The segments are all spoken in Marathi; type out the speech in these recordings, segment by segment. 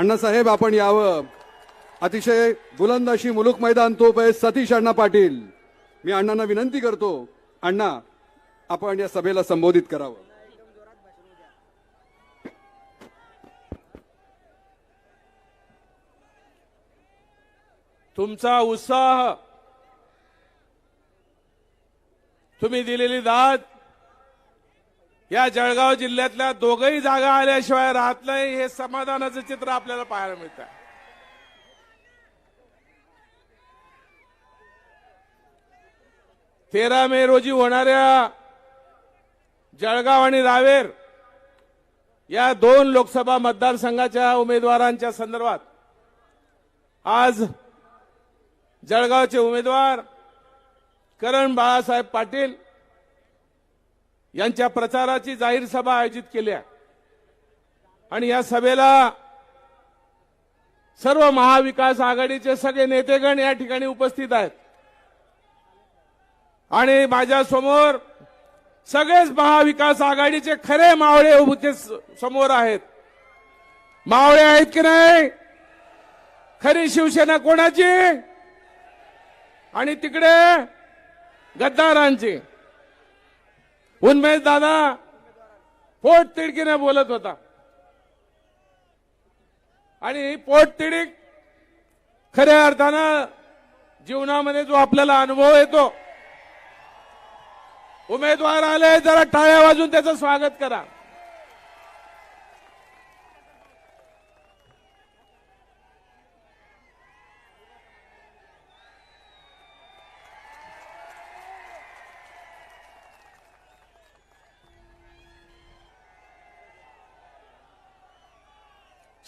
अण्णासाहेब आपण यावं. अतिशय बुलंद अशी मुलुक मैदान तोप आहे सतीश अण्णा पाटील. मी अण्णांना विनंती करतो अण्णा आपण या सभेला संबोधित करावं. तुमचा उत्साह तुम्ही दिलेली दाद या जळगाव जिल्ह्यातल्या दोघही जागा आल्याशिवाय राहत नाही हे समाधानाचं चित्र आपल्याला पाहायला मिळतं तेरा मे रोजी होणाऱ्या जळगाव आणि रावेर या दोन लोकसभा मतदारसंघाच्या उमेदवारांच्या संदर्भात आज जळगावचे उमेदवार करण बाळासाहेब पाटील यांच्या प्रचाराची जाहीर सभा आयोजित केली आहे आणि या सभेला सर्व महाविकास आघाडीचे सगळे नेतेगण या ठिकाणी उपस्थित आहेत. आणि माझ्यासमोर सगळेच महाविकास आघाडीचे खरे मावळे उभे समोर आहेत. मावळे आहेत की नाही? खरी शिवसेना कोणाची? आणि तिकडे गद्दारांची. उन्मेष दादा पोट तिडकीने बोलत होता. आणि पोट तिडीक खऱ्या अर्थानं जीवनामध्ये जो आपल्याला अनुभव येतो उमेदवार आले जरा टाळ्या वाजून त्याचं स्वागत करा.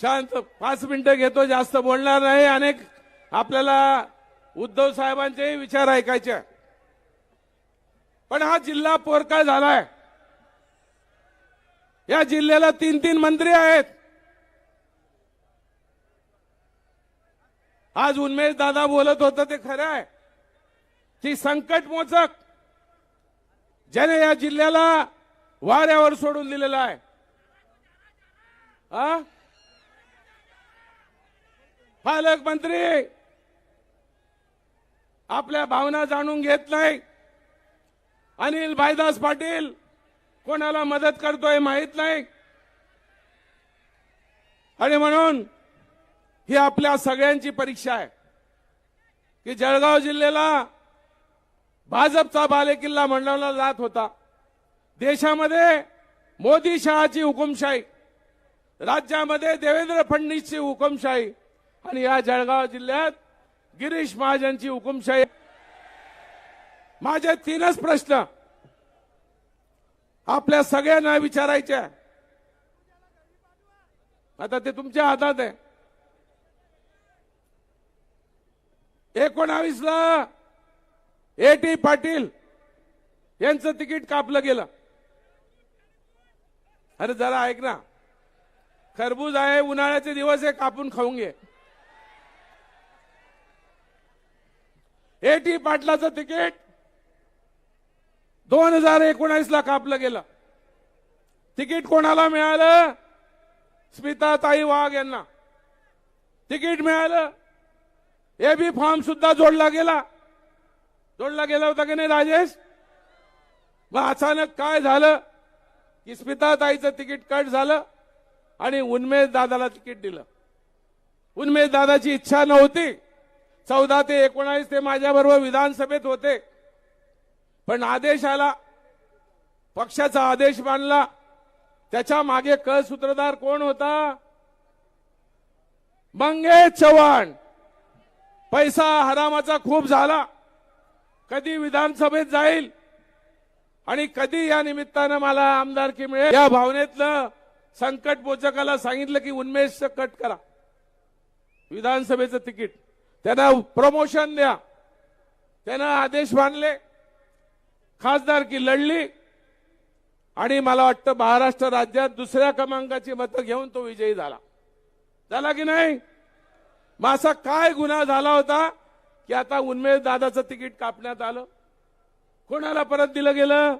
शांत पाच मिनिटं घेतो जास्त बोलणार नाही. अनेक आपल्याला उद्धव साहेबांचेही विचार ऐकायचे. पण हा जिल्हा पोरका झालाय. या जिल्ह्याला तीन तीन मंत्री आहेत. आज उन्मेश दादा बोलत होतं ते खरं आहे. की संकट मोचक ज्याने या जिल्ह्याला वाऱ्यावर सोडून दिलेलं आहे. हा पालकमंत्री आपल्या भावना जाणून घेत नाही. अनिल भाईदास पाटील कोणाला मदत करतोय माहीत नाही. आणि म्हणून ही आपल्या सगळ्यांची परीक्षा आहे. की जळगाव जिल्ह्याला भाजपचा बालेकिल्ला मंडळला जात होता. देशामध्ये मोदी शहाची हुकुमशाही राज्यामध्ये देवेंद्र फडणवीसची हुकुमशाही आणि या जळगाव जिल्ह्यात गिरीश महाजनची हुकुमशाही. माझे तीनच प्रश्न. आपल्या सगळ्यांना विचारायचे आता ते तुमच्या हातात आहे. एकोणावीसला ए टी पाटील यांचं तिकीट कापलं गेलं. अरे जरा ऐक ना. खरबूज आहे उन्हाळ्याचे दिवस आहे कापून खाऊन घे. ए टी पाटलाचं तिकीट. दोन हजार एकोणावीस ला कापलं गेलं. तिकीट कोणाला मिळालं? स्मिताताई वाघ यांना. तिकीट मिळालं. ए बी फॉर्म सुद्धा जोडला गेला. जोडला गेला होता की नाही राजेश? मग अचानक काय झालं? की स्मिताताईचं तिकीट कट झालं आणि उन्मेष दादाला तिकीट दिलं. उन्मेष दादाची इच्छा नव्हती. चौदा ते एकोणावीस ते माझ्याबरोबर विधानसभेत होते. पण आदेश आला. पक्षाचा आदेश मानला. त्याच्यामागे क सूत्रधार कोण होता? मंगेश चव्हाण. पैसा हरामाचा खूप झाला. कधी विधानसभेत जाईल? आणि कधी या निमित्तानं मला आमदारकी मिळेल? या भावनेतलं संकट पोचकाला सांगितलं की उन्मेष कट करा. विधानसभेचं तिकीट. त्यांना प्रमोशन द्या. त्यानं आदेश मानले. खासदारकी लढली. आणि मला वाटतं महाराष्ट्र राज्यात दुसऱ्या क्रमांकाची मतं घेऊन तो विजयी झाला. झाला की नाही? मग असा काय गुन्हा झाला होता की आता उन्मेष दादाचं तिकीट कापण्यात आलं? कोणाला परत दिलं गेलं?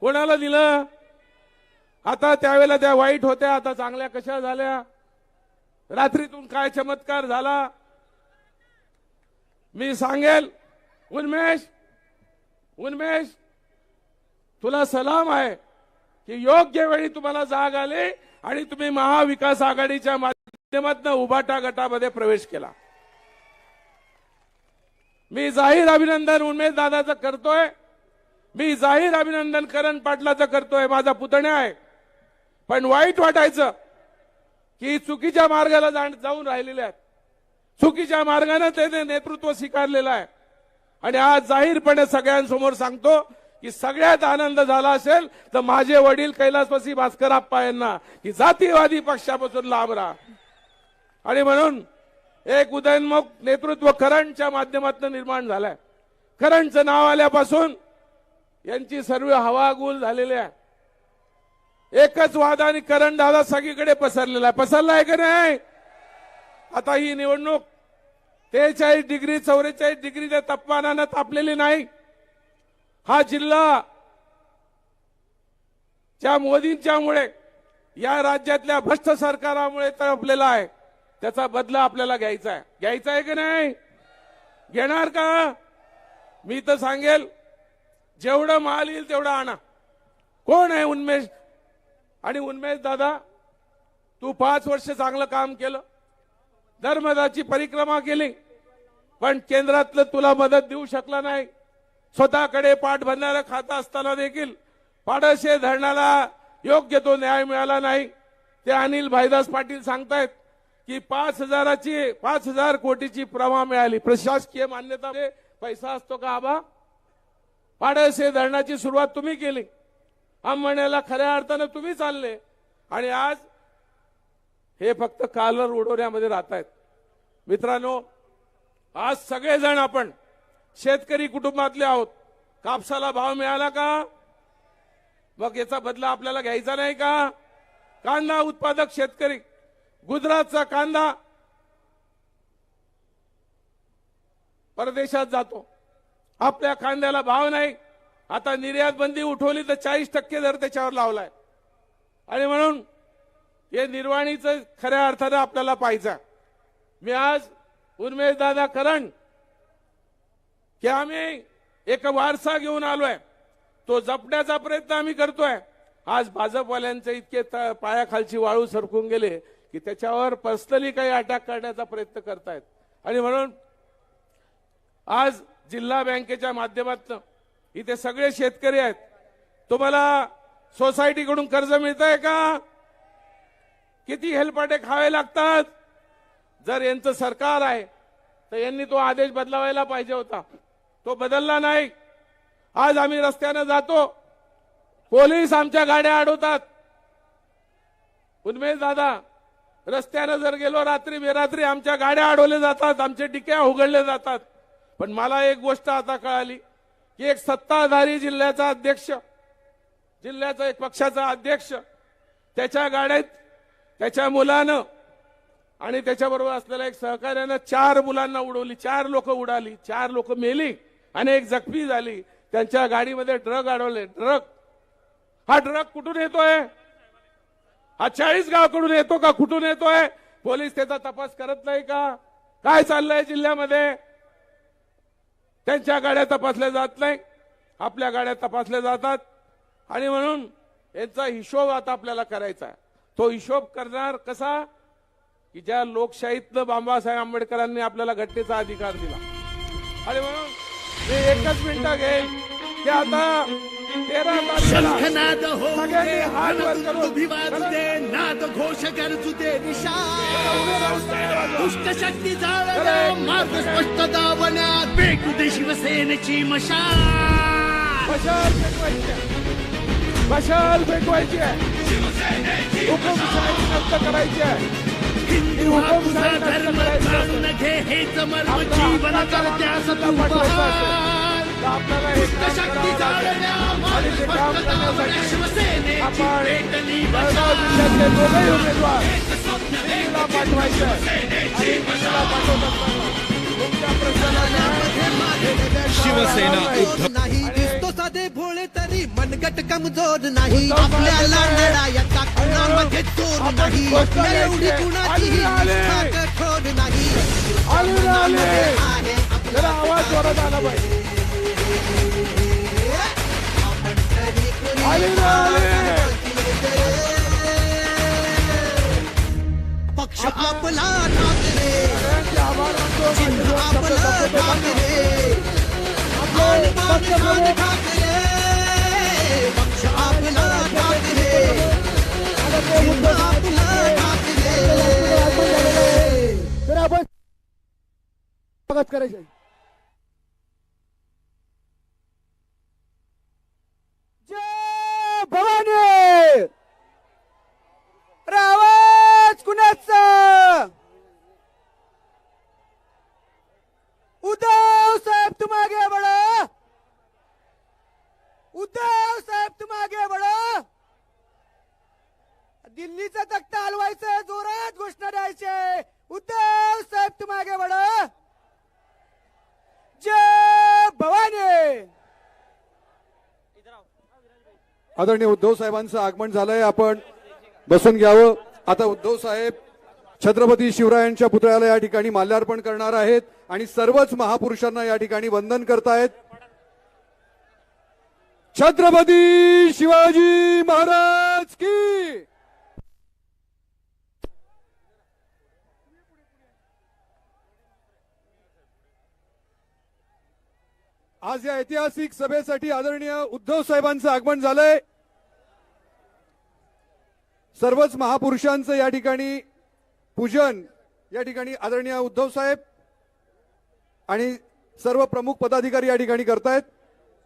कोणाला दिलं? आता त्यावेळेला त्या वाईट होत्या आता चांगल्या कशा झाल्या? रात्रीतून काय चमत्कार झाला? मी सांगेल उन्मेष उन्मेष तुला सलाम आहे की योग्य वेळी तुम्हाला जाग आली आणि तुम्ही महाविकास आघाडीच्या माध्यमातून उभाटा गटामध्ये प्रवेश केला. मी जाहीर अभिनंदन उमेश दादाचं करतोय. मी जाहीर अभिनंदन करण पाटलाचं करतोय. माझा पुतण्या आहे. पण वाईट वाटायचं की चुकीच्या मार्गाला जाण- जाऊन राहिलेले आहेत. चुकीच्या मार्गाने त्याने नेतृत्व स्वीकारलेलं आहे. आणि आज जाहीरपणे सगळ्यांसमोर सांगतो की सगळ्यात आनंद झाला असेल तर माझे वडील कैलासवासी भास्कर आप्पा यांना की जातीवादी पक्षापासून लांब राहा आणि म्हणून एक उदयनमुख नेतृत्व करंटच्या माध्यमातून निर्माण झालंय. करंटचं नाव आल्यापासून यांची सर्व हवागुल झालेली आहे. एकच वाद आणि करण दादा सगळीकडे पसरलेला आहे. पसरला आहे का नाही? आता ही निवडणूक तेचाळीस डिग्री चौवेचाळीस डिग्रीच्या तापमानानं तापलेली नाही. हा जिल्हा ज्या मोदींच्यामुळे या राज्यातल्या भ्रष्ट सरकारामुळे तळपलेला आहे त्याचा बदला आपल्याला घ्यायचा आहे. घ्यायचा आहे की नाही? घेणार का? मी तर सांगेल जेवढं माल येईल तेवढं आणा. कोण आहे उन्मेष? आणि उन्मेष दादा तू पाच वर्ष चांगलं काम केलं. धर्मदाची परिक्रमा केली. पण केंद्रातलं तुला मदत देऊ शकला नाही. स्वतःकडे पाठ भरणारं खातं असताना देखील पाडशे धरणाला योग्य तो न्याय मिळाला नाही. ते अनिल भाईदास पाटील सांगतायत की पाच हजाराची पाच हजार कोटीची प्रमा मिळाली. प्रशासकीय मान्यता म्हणजे पैसा असतो का आबा? पाडसे धरणाची सुरुवात तुम्ही केली. आंबण्याला खऱ्या अर्थानं तुम्ही चालले. आणि आज हे फक्त कालर उडवण्यामध्ये राहत आहेत. मित्रांनो आज सगळेजण आपण शेतकरी कुटुंबातले आहोत. कापसाला भाव मिळाला का? मग याचा बदला आपल्याला घ्यायचा नाही का? कांदा उत्पादक शेतकरी गुजरातचा कांदा परदेशात जातो. आपल्या कांद्याला भाव नाही. आता निर्यात बंदी उठवली तर चाळीस टक्के दर त्याच्यावर लावलाय. आणि म्हणून हे निर्वाणीचं खऱ्या अर्थानं आपल्याला पाहिजे मी आज उर्मेश दादा करण की आम्ही एक वारसा घेऊन आलोय. तो जपण्याचा प्रयत्न आम्ही करतोय. आज भाजपवाल्यांचे इतके त- पायाखालची वाळू सरकून गेले की त्याच्यावर पर्सनली काही अटॅक करण्याचा प्रयत्न करतायत. आणि म्हणून आज जिल्हा बँकेच्या माध्यमातून इथे सगळे शेतकरी आहेत. तुम्हाला सोसायटीकडून कर्ज मिळत आहे का? किती हेलपाटे खावे लागतात? जर यांचं सरकार आहे तर यांनी तो आदेश बदलावायला पाहिजे होता. तो बदलला नाही. आज आम्ही रस्त्यानं जातो. पोलीस आमच्या गाड्या अडवतात. उन्मेश दादा रस्त्यानं जर गेलो रात्री बेरात्री आमच्या गाड्या अडवल्या जातात आमचे टिक्या उघडले जातात. पण मला एक गोष्ट आता कळाली की एक सत्ताधारी जिल्ह्याचा अध्यक्ष जिल्ह्याचा एक पक्षाचा अध्यक्ष त्याच्या गाड्यात त्याच्या मुलानं आणि त्याच्याबरोबर असलेल्या एक सहकार्यानं चार मुलांना उडवली चार लोक उडाली चार लोक मेली आणि एक जखमी झाली. त्यांच्या गाडीमध्ये ट्रक अडवले ट्रक हा ट्रक कुठून येतोय? हा चाळीस गावाकडून येतो का? कुठून येतोय? पोलीस त्याचा तपास करत नाही का? काय चाललंय जिल्ह्यामध्ये? त्यांच्या गाड्या तपासल्या जात नाही. आपल्या गाड्या तपासल्या जातात. आणि म्हणून यांचा हिशोब आता आपल्याला करायचा आहे. तो हिशोब करणार कसा? की ज्या लोकशाहीतनं बाबासाहेब आंबेडकरांनी आपल्याला घटनेचा अधिकार दिला. आणि म्हणून मी एकच मिनिटं घेईल की आता तेरा तारखेला शंखनाद होऊ सगळ्यांनी दे हात वर करून दे मार्ग शिवसेनेची मशाल. मशाल पेटवायची आहे. मशाल पेटवायची. आहे हुकुमशाही नष्ट करायची. आहे हा आपल्याला हे दुष्ट काम आणि ते करण्यासाठी आपण जळगाव जिल्ह्यातले दोघेही उमेदवार दिल्लीला पाठवायचे. आणि दिल्लीला पाठवत असताना तुमच्या प्रश्नाला न्याय शिवसेना नाही. गट कमज़ोर नाही. आपल्याला लढायचा कुणामध्ये चोर नाही. एवढी कुणाचीही निष्ठा कठोर नाही. कुणामध्ये आहे जरा आवाज़ जोरात पक्ष आपला ठाकरे स्वागत करायचं जय भवानी! आवाज कुणाचा? आदरणीय उद्धव साहेबांचं आगमन झालंय. आपण बसून घ्यावं. आता उद्धव साहेब छत्रपती शिवरायांच्या पुतळ्याला या ठिकाणी माल्यार्पण करणार आहेत आणि सर्वच महापुरुषांना या ठिकाणी वंदन करतायत. छत्रपती शिवाजी महाराज की! आज या ऐतिहासिक सभेसाठी आदरणीय उद्धव साहेबांचं आगमन झालंय. सर्वच महापुरुषांचं या ठिकाणी पूजन या ठिकाणी आदरणीय उद्धव साहेब आणि सर्व प्रमुख पदाधिकारी या ठिकाणी करतायत.